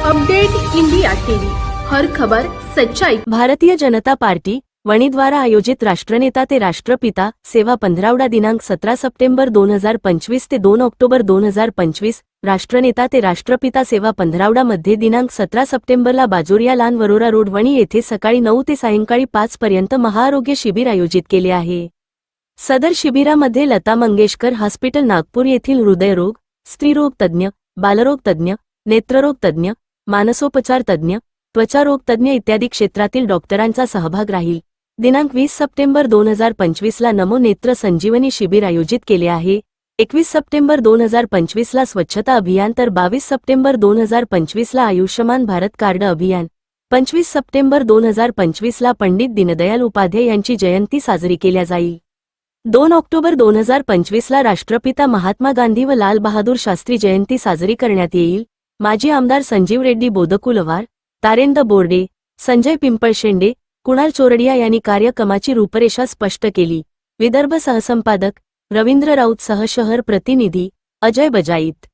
Update India TV. हर खबर सच्चाई. Bharatiya Janata party वणीद्वारा आयोजित राष्ट्रनेता ते राष्ट्रपिता सेवा पंधरावडा दिनांक सतरा सप्टेंबर दोन हजार पंचवीस ते दोन ऑक्टोबर दोन हजार पंचवीस राष्ट्रनेता ते राष्ट्रपिता सेवा पंधरावडा मध्ये दिनांक सतरा सप्टेंबरला बाजोरिया लान वरोरा रोड वणी येथे सकाळी नऊ ते सायंकाळी पाच पर्यंत महाआरोग्य शिबिर आयोजित केले आहे. सदर शिबिरामध्ये लता मंगेशकर हॉस्पिटल नागपूर येथील हृदयरोग स्त्रीरोग तज्ज्ञ बालरोग तज्ज्ञ नेत्ररोग तज्ज्ञ मानसोपचार तज्ज्ञ त्वचारोग तज्ज्ञ इत्यादी क्षेत्रातील डॉक्टरांचा सहभाग राहील. दिनांक वीस सप्टेंबर दोन हजार पंचवीसला नमो नेत्र संजीवनी शिबिर आयोजित केले आहे. एकवीस सप्टेंबर दोन हजार पंचवीसला स्वच्छता अभियान तर बावीस सप्टेंबर दोन हजार पंचवीसला आयुष्यमान भारत कार्ड अभियान. पंचवीस सप्टेंबर दोन हजार पंचवीसला पंडित दीनदयाल उपाध्याय यांची जयंती साजरी केल्या जाईल. दोन ऑक्टोबर दोन हजार पंचवीसला राष्ट्रपिता महात्मा गांधी व लाल बहादूर शास्त्री जयंती साजरी करण्यात येईल. माजी आमदार संजीव रेड्डी बोदकुलवार तारेंद बोर्डे संजय पिंपळशेंडे कुणाल चोरडिया यांनी कार्यक्रमाची रूपरेषा स्पष्ट केली. विदर्भ सहसंपादक रवींद्र राऊत सहशहर प्रतिनिधी अजय बजाईत.